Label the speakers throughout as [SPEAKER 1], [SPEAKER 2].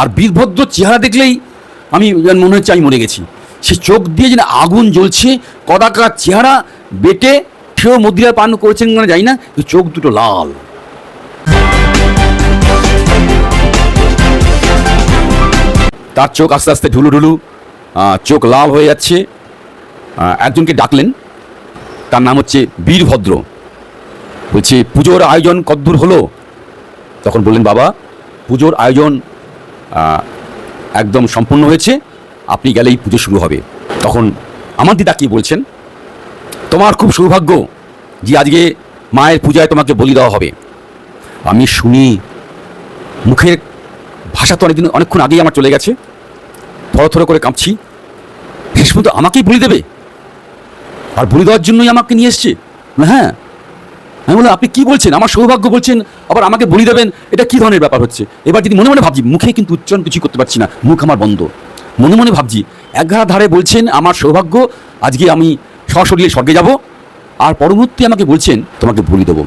[SPEAKER 1] আর বীরভদ্র চেহারা দেখলেই আমি মনে হচ্ছে আমি মরে গেছি। সে চোখ দিয়ে যেন আগুন জ্বলছে, কদাকার চেহারা বেটে সেও মদিরা পান করেছেন কিনা জানি না চোখ দুটো লাল। তার চোখ আস্তে আস্তে ঢুলু ঢুলু চোখ লাল হয়ে যাচ্ছে। একজনকে ডাকলেন, তার নাম হচ্ছে বীরভদ্র। বলছে, পুজোর আয়োজন কদ্দূর হলো? তখন বললেন, বাবা, পুজোর আয়োজন একদম সম্পূর্ণ হয়েছে। আপনি গেলেই পুজো শুরু হবে। তখন আমার দিদা কি বলছেন? তোমার খুব সৌভাগ্য যে আজকে মায়ের পূজায় তোমাকে বলি দেওয়া হবে। আমি শুনি মুখের ভাষা তো অনেকদিন অনেকক্ষণ আগেই আমার চলে গেছে। থরথর করে কাঁপছি। শেষ পর্যন্ত আমাকেই বলি দেবে? আর বলি দেওয়ার জন্যই আমাকে নিয়ে এসছে? হ্যাঁ আমি বললাম, আপনি কি বলছেন? আমার সৌভাগ্য বলছেন, আবার আমাকে বলি দেবেন। এটা কি ধরনের ব্যাপার হচ্ছে? এবার যদি মনে মনে ভাবছি, মুখে কিন্তু উচ্চারণ কিছু করতে পারছি না, মুখ আমার বন্ধ। মনে মনে ভাবছি একঘা ধারে বলছেন, আমার সৌভাগ্য, আজকে আমি সশরীরে স্বর্গে যাব। আর পরবর্তী আমাকে বলছেন, তোমাকে বলি দেবো।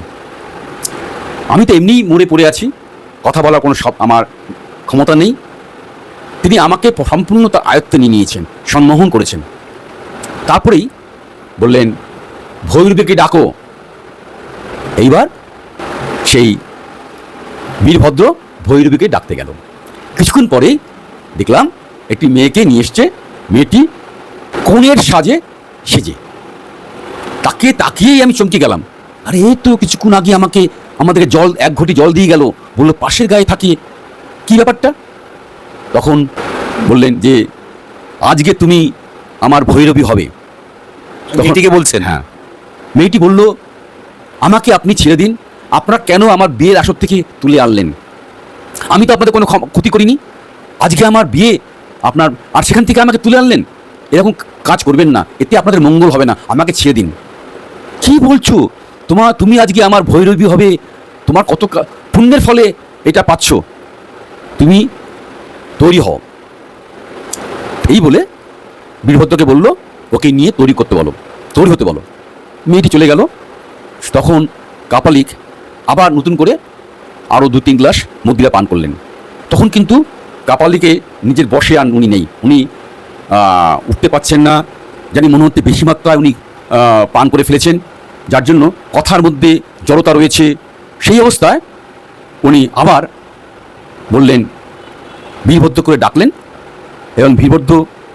[SPEAKER 1] আমি তো এমনিই মরে পড়ে আছি, কথা বলার কোনো সব আমার ক্ষমতা নেই। তিনি আমাকে সম্পূর্ণ তার আয়ত্তে নিয়ে নিয়েছেন, সম্মোহন করেছেন। তারপরেই বললেন, ভৈরবীকে ডাকো এইবার সেই বীরভদ্র ভৈরবীকে ডাকতে গেল। কিছুক্ষণ পরেই দেখলাম একটি মেয়েকে নিয়ে এসছে। মেয়েটি কোণের সাজে সেজে। তাকে তাকিয়েই আমি চমকে গেলাম। আরে এই তো কিছুক্ষণ আগে আমাকে আমাদেরকে জল এক ঘটি জল দিয়ে গেল। বলল পাশের গায়ে থাকি। কি ব্যাপারটা? তখন বললেন যে আজকে তুমি আমার ভৈরবী হবে।
[SPEAKER 2] মেয়েটিকে বলছেন?
[SPEAKER 1] হ্যাঁ। মেয়েটি বলল আমাকে আপনি ছেড়ে দিন। আপনারা কেন আমার বিয়ের আসর থেকে তুলে আনলেন? আমি তো আপনাদের কোনো ক্ষতি করিনি। আজকে আমার বিয়ে আপনার আর সেখান থেকে আমাকে তুলে আনলেন? এরকম কাজ করবেন না। এতে আপনাদের মঙ্গল হবে না। আমাকে ছেড়ে দিন। কি বলছো? তোমার তুমি আজকে আমার ভৈরবী হবে। তোমার কত পুণ্যের ফলে এটা পাচ্ছ। তুমি তৈরি হও। এই বলে বীরভদ্রকে বলল, ওকে নিয়ে তৈরি করতে বলো। তৈরি হতে বলো। মেয়েটি চলে গেল। তখন কাপালিক আবার নতুন করে আরও দু তিন গ্লাস মদিরা পান করলেন। তখন কিন্তু কাপালিকে নিজের বসে আর উনি নেই। উনি উঠতে পারছেন না। জানি মনে হচ্ছে বেশি মাত্রায় উনি পান করে ফেলেছেন। যার জন্য কথার মধ্যে জড়তা রয়েছে। সেই অবস্থায় উনি আবার বললেন, বীরভদ্র করে ডাকলেন এবং বীরভদ্র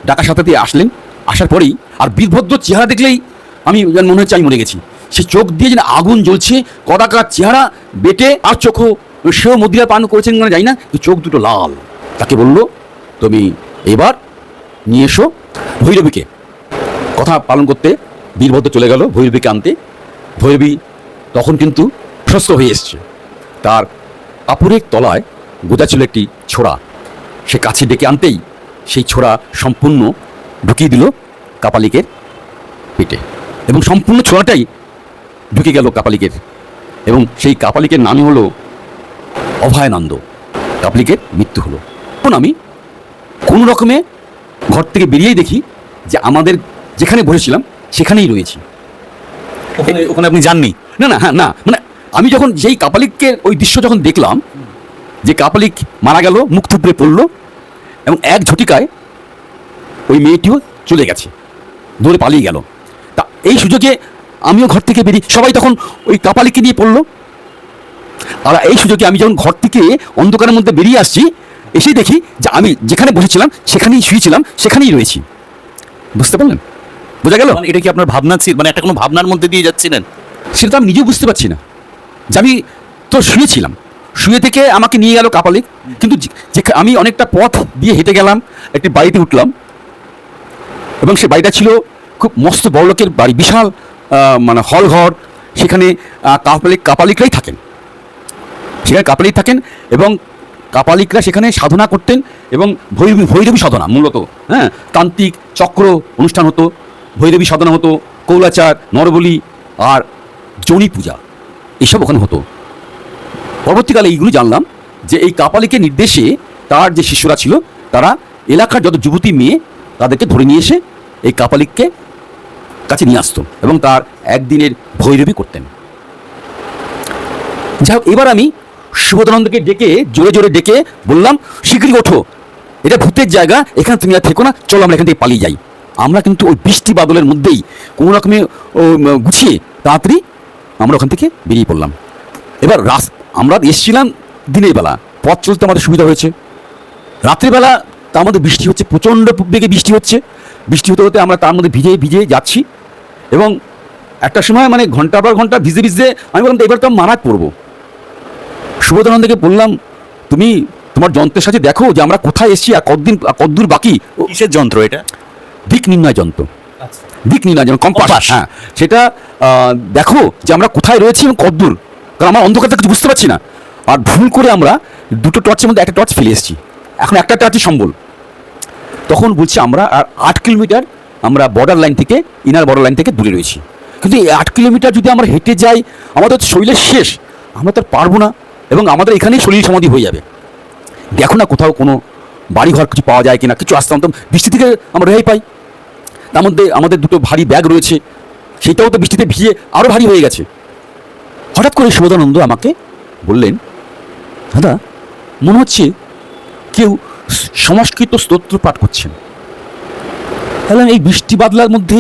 [SPEAKER 1] ডাকার সাথে দিয়ে আসলেন। আসার পরেই আর বীরভদ্র চেহারা দেখলেই আমি যেন মনে হচ্ছে আমি মরে গেছি। সে চোখ দিয়ে যেন আগুন জ্বলছে কদাকার চেহারা, বেটে আর চোখও সেও মদিরা পান করেছেন কিনা জানি না চোখ দুটো লাল। তাকে বলল, তুমি এবার নিয়ে এসো ভৈরবীকে। কথা পালন করতে বীরভদ্র চলে গেল ভৈরবীকে আনতে। ভৈরবী তখন কিন্তু সুস্থ হয়ে এসছে। তার কাপড়ের তলায় গোজা ছিল একটি ছোড়া। সে কাছে ডেকে আনতেই সেই ছোড়া সম্পূর্ণ ঢুকিয়ে দিল কাপালিকের পেটে। এবং সম্পূর্ণ ছোড়াটাই ঢুকে গেল কাপালিকের। এবং সেই কাপালিকের নামই হলো অভয়ানন্দ। কাপালিকের মৃত্যু হলো। এখন আমি কোনো রকমে ঘর থেকে বেরিয়েই দেখি যে আমাদের যেখানে বসেছিলাম সেখানেই রয়েছি।
[SPEAKER 2] ওখানে ওখানে আপনি যাননি?
[SPEAKER 1] না না হ্যাঁ না মানে আমি যখন যেই কাপালিককে ওই দৃশ্য যখন দেখলাম যে কাপালিক মারা গেল মুখ থুবড়ে পড়ল এবং এক ঝটিকায় ওই মেয়েটিও চলে গেছে দৌড়ে পালিয়ে গেল। তা এই সুযোগে আমিও ঘর থেকে বেরিয়ে সবাই তখন ওই কাপালিকে নিয়ে পড়ল। আর এই সুযোগে আমি যখন ঘর থেকে অন্ধকারের মধ্যে বেরিয়ে আসছি এসে দেখি যে আমি যেখানে বসেছিলাম সেখানেই শুয়েছিলাম সেখানেই রয়েছি। বুঝতে পারলেন? বোঝা গেল?
[SPEAKER 2] মানে এটা কি আপনার ভাবনা ছিল মানে একটা কোনো ভাবনার মধ্যে দিয়ে যাচ্ছিলেন?
[SPEAKER 1] সেটা তো আমি নিজেও বুঝতে পারছি না। যে আমি তো শুয়েছিলাম। শুয়ে থেকে আমাকে নিয়ে গেল কাপালিক কিন্তু আমি অনেকটা পথ দিয়ে হেঁটে গেলাম একটি বাড়িতে উঠলাম। এবং সে বাড়িটা ছিল খুব মস্ত বড় লোকের বাড়ি বিশাল মানে হল ঘর, সেখানে কাপালিক কাপালিকরাই থাকেন। সেখানে কাপালিক থাকেন এবং কাপালিকরা সেখানে সাধনা করতেন এবং ভৈরবী ভৈরবী সাধনা মূলত হ্যাঁ? তান্ত্রিক চক্র অনুষ্ঠান হতো, ভৈরবী সাধনা হতো, কৌলাচার, নরবলি আর জনি পূজা, এসব ওখানে হতো। পরবর্তীকালে এইগুলো জানলাম যে এই কাপালিকের নির্দেশে তার যে শিষ্যরা ছিল, তারা এলাকার যত যুবতী মেয়ে তাদেরকে ধরে নিয়ে এসে এই কাপালিককে কাছে নিয়ে আসতো এবং তার একদিনের ভৈরবী করতেন। যাই হোক, এবার আমি সুবোধানন্দকে ডেকে, জোরে জোরে ডেকে বললাম শীঘ্রই ওঠো। এটা ভূতের জায়গা, এখানে তুমি আর থেকো না। চলো আমরা এখান থেকে পালিয়ে যাই। আমরা কিন্তু ওই বৃষ্টি বাদলের মধ্যেই কোনো রকমে গুছিয়ে তাড়াতাড়ি আমরা ওখান থেকে বেরিয়ে পড়লাম। এবার রাস, আমরা এসছিলাম দিনের বেলা। পথ চলতে আমাদের সুবিধা হয়েছে। রাত্রিবেলা তা আমাদের বৃষ্টি হচ্ছে, প্রচণ্ড বেগে বৃষ্টি হচ্ছে। বৃষ্টি হতে হতে আমরা তার মধ্যে ভিজে ভিজে যাচ্ছি। এবং একটা সময় মানে ঘণ্টার পর ঘণ্টা ভিজে ভিজে আমি বললাম এবার তো আমি মারাত পড়ব। সুবোধানন্দকে বললাম তুমি তোমার যন্ত্রের সাথে দেখো যে আমরা কোথায় এসেছি আর কতদিন কতদূর বাকি? ও
[SPEAKER 2] কিসের যন্ত্র এটা?
[SPEAKER 1] দিক নির্ণয় যন্ত্র। দিক নির্ণয় যন্ত্র কম্পাস
[SPEAKER 2] কম্পাস।
[SPEAKER 1] হ্যাঁ। সেটা দেখো যে আমরা কোথায় রয়েছি এবং কতদূর। কারণ আমার অন্ধকারটা কিছু বুঝতে পারছি না। আর ভুল করে আমরা দুটো টর্চের মধ্যে একটা টর্চ ফেলে এসেছি। এখন একটা টর্চই সম্বল। তখন বলছি আমরা আর আট কিলোমিটার আমরা বর্ডার লাইন থেকে ইনার বর্ডার লাইন থেকে দূরে রয়েছি। কিন্তু এই আট কিলোমিটার যদি আমরা হেঁটে যাই, আমাদের শরীরের শেষ, আমরা তো আর পারব না, এবং আমাদের এখানেই শরীর সমাধি হয়ে যাবে। দেখো না কোথাও কোনো বাড়িঘর কিছু পাওয়া যায় কিনা, কিছু আসতে তো বৃষ্টি থেকে আমরা রেহাই পাই। তার মধ্যে আমাদের দুটো ভারী ব্যাগ রয়েছে, সেটাও তো বৃষ্টিতে ভিজে আরও ভারী হয়ে গেছে। হঠাৎ করে সুবোধানন্দ আমাকে বললেন, দাদা, মনে হচ্ছে কেউ সংস্কৃত স্তোত্র পাঠ করছেন। তাহলে এই বৃষ্টি বাদলার মধ্যে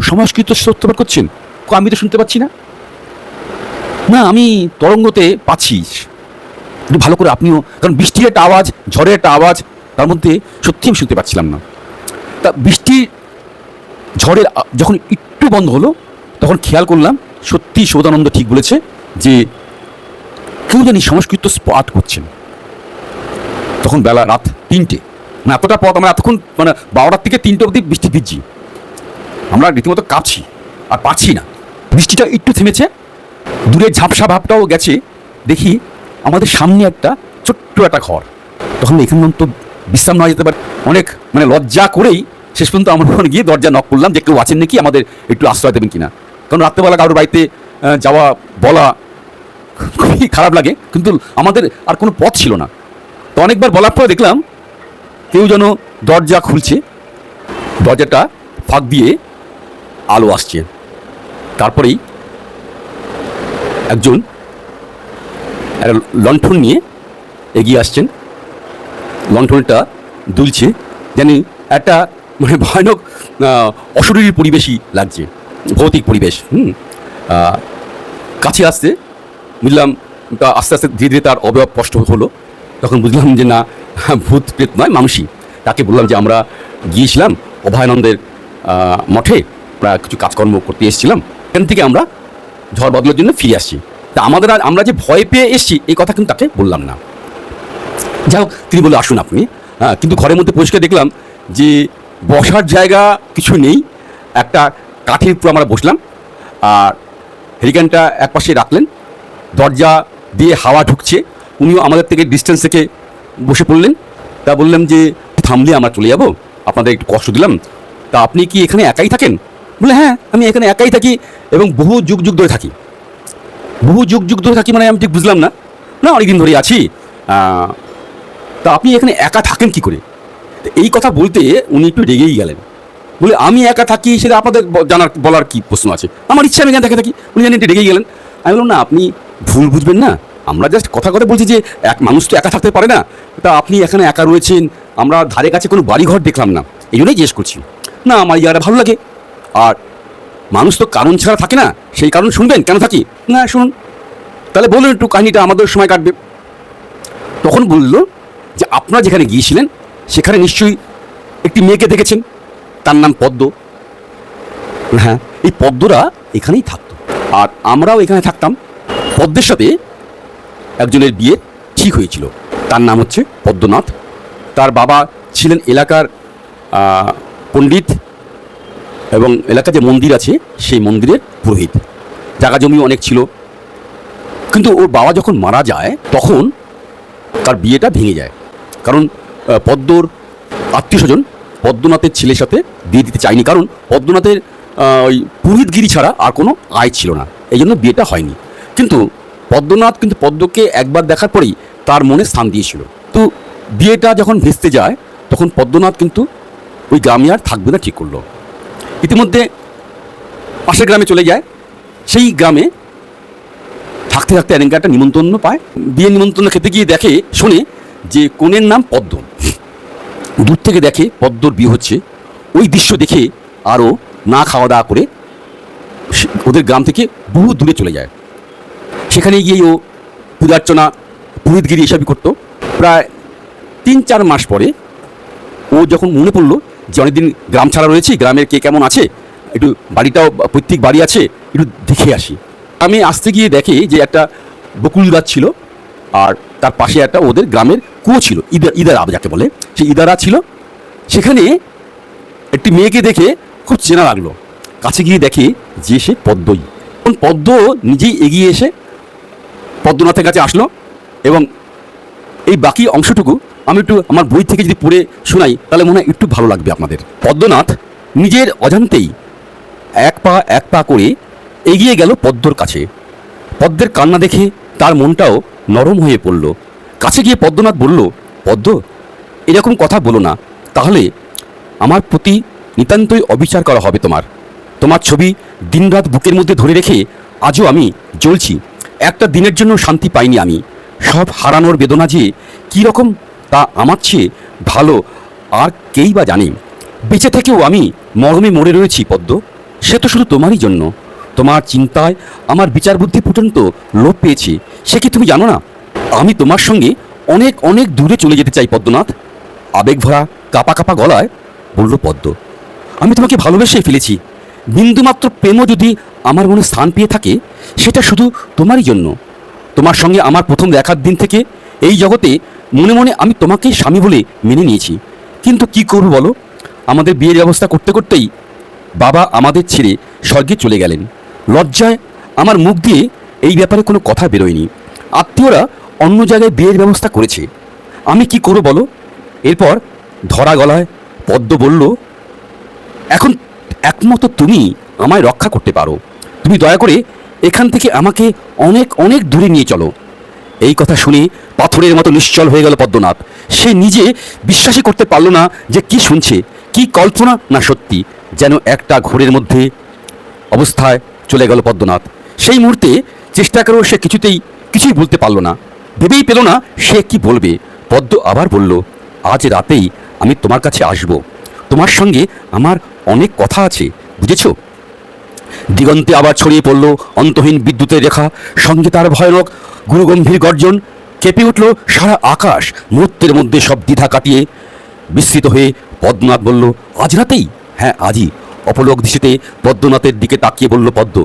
[SPEAKER 1] সংস্কৃত স্তোত্র পাঠ করছেন? আমি তো শুনতে পাচ্ছি না। না, আমি তরঙ্গতে পাচ্ছি। একটু ভালো করে আপনিও, কারণ বৃষ্টির একটা আওয়াজ, ঝড়ের একটা আওয়াজ, তার মধ্যে সত্যি আমি শুনতে পাচ্ছিলাম না। তা বৃষ্টি, ঝড়ের যখন একটু বন্ধ হলো, তখন খেয়াল করলাম, সত্যি সৌদানন্দ ঠিক বলেছে যে, কেউ জানি সংস্কৃত পাঠ করছেন। তখন বেলা রাত তিনটে। মানে এতটা পথ, আমরা এতক্ষণ মানে বারোটার থেকে তিনটে অবধি বৃষ্টি ভিজছি। আমরা রীতিমতো কাঁপছি, আর পাচ্ছি না। বৃষ্টিটা একটু থেমেছে, দূরে ঝাপসা ভাবটাও গেছে। দেখি আমাদের সামনে একটা ছোট্ট একটা ঘর। তখন এখানে তো বিশ্রাম নেওয়া যেতে পারে। অনেক মানে লজ্জা করেই শেষ পর্যন্ত আমরা ওখানে গিয়ে দরজা নক করলাম যে কেউ আছেন নাকি, আমাদের একটু আশ্রয় দেবেন কিনা। কারণ রাত্রেবেলা কারোর বাড়িতে যাওয়া, বলা খুবই খারাপ লাগে। কিন্তু আমাদের আর কোনো পথ ছিল না। তো অনেকবার বলার পরে দেখলাম কেউ যেন দরজা খুলছে, দরজাটা ফাঁক দিয়ে আলো আসছে। তারপরেই একজন লণ্ঠন নিয়ে এগিয়ে আসছেন। লণ্ঠনটা দুলছে জানি একটা মানে ভয়ানক অশরীরী পরিবেশই লাগছে, ভৌতিক পরিবেশ, হুম? কাছে আসতে বুঝলাম তা আস্তে আস্তে ধীরে ধীরে তার অবয়ব স্পষ্ট হলো। তখন বুঝলাম যে না ভূত প্রেত নয় মানুষই তাকে বললাম যে আমরা গিয়েছিলাম অভয়ানন্দের মঠে প্রায় কিছু কাজকর্ম করতে এসেছিলাম। এখান থেকে আমরা ঝড় বদলের জন্য ফিরে আসছি। তা আমাদের আমরা যে ভয় পেয়ে এসেছি, এই কথা কিন্তু তাকে বললাম না। যাই হোক, তিনি বলে আসুন আপনি। হ্যাঁ কিন্তু ঘরের মধ্যে পরিষ্কার দেখলাম যে বসার জায়গা কিছু নেই। একটা কাঠের উপর আমরা বসলাম। আর হেরিকেনটা এক পাশে রাখলেন। দরজা দিয়ে হাওয়া ঢুকছে। উনিও আমাদের থেকে ডিস্টেন্স থেকে বসে পড়লেন। তা বললাম যে, থামলে আমরা চলে যাব? আপনাদের একটু কষ্ট দিলাম। তা আপনি কি এখানে একাই থাকেন? বলে হ্যাঁ আমি এখানে একাই থাকি এবং বহু যুগ যুগ ধরে থাকি। বহু যুগ যুগ ধরে থাকি মানে আমি ঠিক বুঝলাম না। না, অনেকদিন ধরেই আছি। তা আপনি এখানে একা থাকেন কি করে? এই কথা বলতে উনি একটু রেগেই গেলেন। বলে, আমি একা থাকি সেটা আপনাদের জানার, বলার কি প্রশ্ন আছে? আমার ইচ্ছা আমি এখানে দেখে থাকি। উনি জানেন একটু রেগেই গেলেন। আমি বললাম, না, আপনি ভুল বুঝবেন না। আমরা জাস্ট কথা কথা বলছি যে এক মানুষ তো একা থাকতে পারে না। তা আপনি এখানে একা রয়েছেন, আমরা ধারে কাছে কোনো বাড়িঘর দেখলাম না। এই জন্যই জিজ্ঞেস করছি। না, আমার জায়গাটা ভালো লাগে। আর মানুষ তো কারণ ছাড়া থাকে না, সেই কারণ শুনবেন, কেন থাকি? না, শুনুন। তাহলে বলুন একটু কাহিনিটা, আমাদের সময় কাটবে। তখন বলল যে আপনারা যেখানে গিয়েছিলেন, সেখানে নিশ্চয়ই একটি মেয়েকে দেখেছেন। তার নাম পদ্ম। হ্যাঁ এই পদ্মরা এখানেই থাকতো। আর আমরাও এখানে থাকতাম। পদ্মের সাথে একজনের বিয়ে ঠিক হয়েছিল। তার নাম হচ্ছে পদ্মনাথ। তার বাবা ছিলেন এলাকার পণ্ডিত এবং এলাকার যে মন্দির আছে, সেই মন্দিরের পুরোহিত। জায়গা জমি অনেক ছিল। কিন্তু ওর বাবা যখন মারা যায়, তখন তার বিয়েটা ভেঙে যায়। কারণ পদ্মর আত্মীয় স্বজন পদ্মনাথের ছেলের সাথে বিয়ে দিতে চায়নি। কারণ, পদ্মনাথের ওই পুরোহিতগিরি ছাড়া আর কোনো আয় ছিল না। এই জন্য বিয়েটা হয়নি। কিন্তু পদ্মনাথ কিন্তু পদ্মকে একবার দেখার পরেই তার মনে স্থান দিয়েছিল। তো বিয়েটা যখন ভেস্তে যায়, তখন পদ্মনাথ কিন্তু ওই গ্রামে আর থাকবে না ঠিক করল। ইতিমধ্যে পাশের গ্রামে চলে যায়। সেই গ্রামে থাকতে থাকতে একদিনকে একটা নিমন্ত্রণ পায়। বিয়ের নিমন্ত্রণ খেতে গিয়ে দেখে, শোনে যে কনের নাম পদ্ম। দূর থেকে দেখে পদ্মর বিয়ে হচ্ছে। ওই দৃশ্য দেখে আরও না খাওয়া দাওয়া করে ওদের গ্রাম থেকে বহু দূরে চলে যায়। সেখানে গিয়ে ও পূজার্চনা পুরোহিতগিরি এসবই করতো। প্রায় তিন চার মাস পরে ও যখন মনে পড়ল যে অনেকদিন গ্রাম ছাড়া রয়েছে, গ্রামের কে কেমন আছে, একটু বাড়িটাও, প্রত্যেক বাড়ি আছে, একটু দেখে আসি। আমি আসতে গিয়ে দেখে যে একটা বকুল গাছ ছিল, আর তার পাশে একটা ওদের গ্রামের কুয়ো ছিল ইদার ইদারা যাকে বলে, সেই ইদারা ছিল। সেখানে একটি মেয়েকে দেখে খুব চেনা লাগল। কাছে গিয়ে দেখে যে সে পদ্মই। পদ্ম নিজেই এগিয়ে এসে পদ্মনাথের কাছে আসলো এবং এই বাকি অংশটুকু আমি একটু আমার বই থেকে যদি পড়ে শোনাই, তাহলে মনে হয় একটু ভালো লাগবে আপনাদের। পদ্মনাথ নিজের অজান্তেই এক পা এক পা করে এগিয়ে গেল পদ্মর কাছে। পদ্মের কান্না দেখে তার মনটাও নরম হয়ে পড়ল। কাছে গিয়ে পদ্মনাথ বলল, পদ্ম, এরকম কথা বলো না। তাহলে আমার প্রতি নিতান্তই অবিচার করা হবে তোমার। তোমার ছবি দিনরাত বুকের মধ্যে ধরে রেখে আজও আমি জ্বলছি। একটা দিনের জন্য শান্তি পাইনি আমি। সব হারানোর বেদনা যে কী রকম তা আমার চেয়ে ভালো আর কেই বা জানে। বেঁচে থেকেও আমি মরমে মরে রয়েছি পদ্ম। সে তো শুধু তোমারই জন্য। তোমার চিন্তায় আমার বিচার বুদ্ধি পর্যন্ত লোপ পেয়েছি। সে কি তুমি জানো না? আমি তোমার সঙ্গে অনেক অনেক দূরে চলে যেতে চাই পদ্মনাথ। আবেগ ভরা কাপা কাপা গলায় বলল পদ্ম, আমি তোমাকে ভালোবেসে ফেলেছি। বিন্দুমাত্র প্রেমও যদি আমার মনে স্থান পেয়ে থাকে, সেটা শুধু তোমারই জন্য। তোমার সঙ্গে আমার প্রথম দেখার দিন থেকে এই জগতে মনে মনে আমি তোমাকে স্বামী বলে মেনে নিয়েছি। কিন্তু কি করব বলো? আমাদের বিয়ের ব্যবস্থা করতে করতেই বাবা আমাদের ছেড়ে স্বর্গে চলে গেলেন। লজ্জায় আমার মুখ দিয়ে এই ব্যাপারে কোনো কথা বেরোয়নি। আত্মীয়রা অন্য জায়গায় বিয়ের ব্যবস্থা করেছে। আমি কি করব বলো? এরপর ধরা গলায় পদ্ম বলল, এখন একমাত্র তুমি আমায় রক্ষা করতে পারো। তুমি দয়া করে এখান থেকে আমাকে অনেক অনেক দূরে নিয়ে চলো। এই কথা শুনে পাথরের মতো নিশ্চল হয়ে গেল পদ্মনাথ। সে নিজে বিশ্বাসই করতে পারল না যে কি শুনছে, কি কল্পনা না সত্যি, যেন একটা ঘোরের মধ্যে অবস্থায় চলে গেল পদ্মনাথ। সেই মুহূর্তে চেষ্টা করেও সে কিছুতেই, কিছুই বলতে পারল না। ভেবেই পেল না সে কি বলবে। পদ্ম আবার বলল, আজ রাতেই আমি তোমার কাছে আসব। তোমার সঙ্গে আমার অনেক কথা আছে, বুঝেছ? দিগন্তে আবার ছড়িয়ে পড়ল অন্তহীন বিদ্যুতের রেখা, সঙ্গে তার ভয়ানক গুরুগম্ভীর গর্জন। কেঁপে উঠল সারা আকাশ, মুহূর্তের মধ্যে সব দ্বিধা কাটিয়ে। বিস্মিত হয়ে পদ্মনাথ বলল, আজ রাতেই? হ্যাঁ আজই। অপলোক দিশিতে পদ্মনাথের দিকে তাকিয়ে বলল পদ্ম,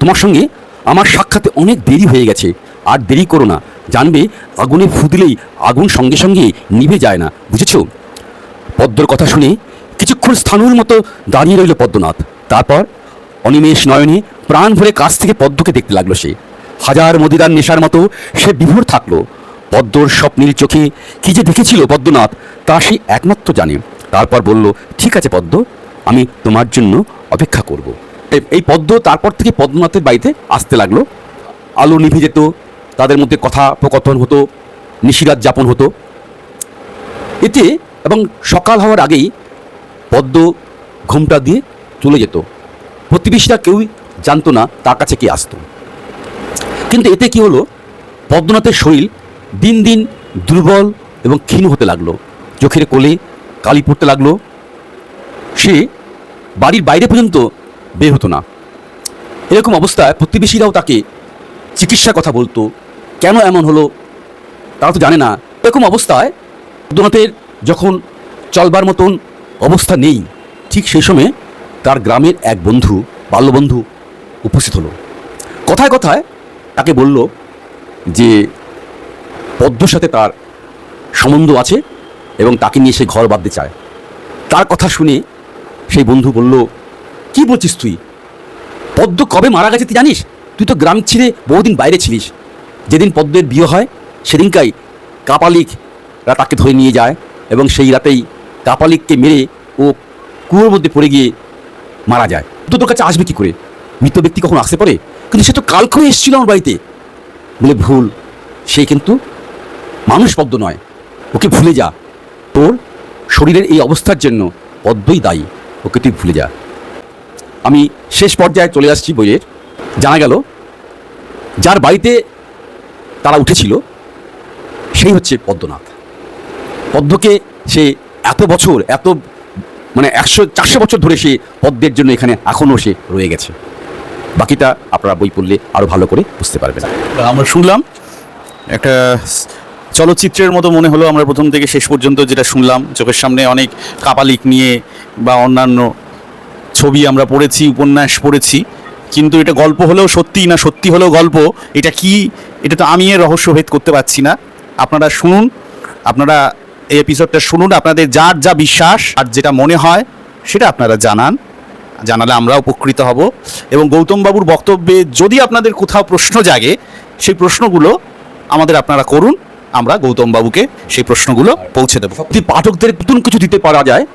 [SPEAKER 1] তোমার সঙ্গে আমার সাক্ষাতে অনেক দেরি হয়ে গেছে, আর দেরি করো না। জানবে, আগুনে ফু দিলেই আগুন সঙ্গে সঙ্গে নিভে যায় না, বুঝেছ? পদ্মর কথা শুনে কিছুক্ষণ স্থানুর মতো দাঁড়িয়ে রইল পদ্মনাথ। তারপর অনিমেষ নয়নে প্রাণ ভরে কাছ থেকে পদ্মকে দেখতে লাগল সে। হাজার মদিরার নেশার মতো সে বিভোর থাকল। পদ্মর স্বপ্নীল চোখে কি যে দেখেছিল পদ্মনাথ, তা সে একমাত্র জানে। তারপর বলল, ঠিক আছে পদ্ম, আমি তোমার জন্য অপেক্ষা করব। এই পদ্ম তারপর থেকে পদ্মনাথের বাড়িতে আসতে লাগল। আলো নিভে যেত, তাদের মধ্যে কথা প্রকথন হতো, নিশিরাত যাপন হতো। এতে এবং সকাল হওয়ার আগেই পদ্ম ঘুমটা দিয়ে চলে যেত। প্রতিবেশীরা কেউই জানতো না তার কাছে কি আসতো। কিন্তু এতে কি হলো? পদ্মনাথের শরীর দিন দিন দুর্বল এবং ক্ষীণ হতে লাগল। চোখের কোলে কালি পড়তে লাগল। সে বাড়ির বাইরে পর্যন্ত বের হতো না। এরকম অবস্থায় প্রতিবেশীরাও তাকে চিকিৎসার কথা বলতো। কেন এমন হলো? তারা তো জানে না। এরকম অবস্থায় পদ্মনাথের যখন চলবার মতন অবস্থা নেই। ঠিক সেই সময় তার গ্রামের এক বন্ধু, বাল্যবন্ধু উপস্থিত হলো। কথায় কথায় তাকে বলল যে, পদ্মর সাথে তার সম্বন্ধ আছে এবং তাকে নিয়ে সে ঘর বাঁধতে চায়। তার কথা শুনে সেই বন্ধু বলল, কি বলছিস তুই? পদ্ম কবে মারা গেছে তুই জানিস? তুই তো গ্রাম ছেড়ে বহুদিন বাইরে ছিলিস। যেদিন পদ্মের বিয়ে হয়, সেদিনকাই কাপালিকরা তাকে ধরে নিয়ে যায় এবং সেই রাতেই কাপালিককে মেরে ও কুয়োর মধ্যে পড়ে গিয়ে মারা যায়। তো তোর কাছে আসবে কি করে? মৃত ব্যক্তি কখন আসতে পারে? কিন্তু সে তো কাল করে এসেছিল আমার বাড়িতে। বলে, ভুল। সে কিন্তু মানুষ পদ্ম নয়। ওকে ভুলে যা। তোর শরীরের এই অবস্থার জন্য পদ্মই দায়ী। ওকে তুই ভুলে যা। আমি শেষ পর্যায়ে চলে আসছি বইয়ের। জানা গেল, যার বাড়িতে তারা উঠেছিল, সেই হচ্ছে পদ্মনাথ। পদ্মকে সে এত বছর, এত মানে একশো, চারশো বছর ধরে সে পদ্মের জন্য এখানে এখনও সে রয়ে গেছে। বাকিটা আপনারা বই পড়লে আরও ভালো করে বুঝতে পারবেন।
[SPEAKER 2] আমরা শুনলাম, একটা চলচ্চিত্রের মতো মনে হলো আমরা প্রথম থেকে শেষ পর্যন্ত যেটা শুনলাম। চোখের সামনে অনেক কাপালিক নিয়ে বা অন্যান্য ছবি আমরা পড়েছি, উপন্যাস পড়েছি, কিন্তু এটা গল্প হলেও সত্যি না সত্যি হলেও গল্প, এটা কি, এটা তো আমি এর রহস্যভেদ করতে পারছি না। আপনারা শুনুন, আপনারা এই এপিসোডটা শুনুন, আপনাদের যার যা বিশ্বাস আর যেটা মনে হয়, সেটা আপনারা জানান। জানালে আমরা উপকৃত হব। এবং গৌতম বাবুর বক্তব্যে যদি আপনাদের কোথাও প্রশ্ন জাগে, সেই প্রশ্নগুলো আমাদের আপনারা করুন। আমরা গৌতম বাবুকে সেই প্রশ্নগুলো পৌঁছে দেবো।
[SPEAKER 1] যদি পাঠকদের নতুন কিছু দিতে পারা যায়,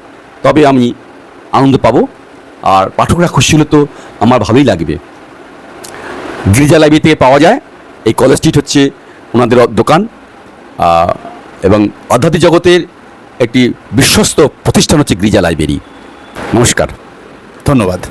[SPEAKER 1] তবে আমি আনন্দ পাবো। আর পাঠকরা খুশি হলে তো আমার ভালোই লাগবে। গির্জা লাইব্রেরি থেকে পাওয়া যায়। এই কলেজ স্ট্রিট হচ্ছে ওনাদের দোকান। এবং আধ্যাত্মিক জগতের একটি বিশ্বস্ত প্রতিষ্ঠান হচ্ছে গ্রিজা লাইব্রেরি। নমস্কার।
[SPEAKER 2] ধন্যবাদ।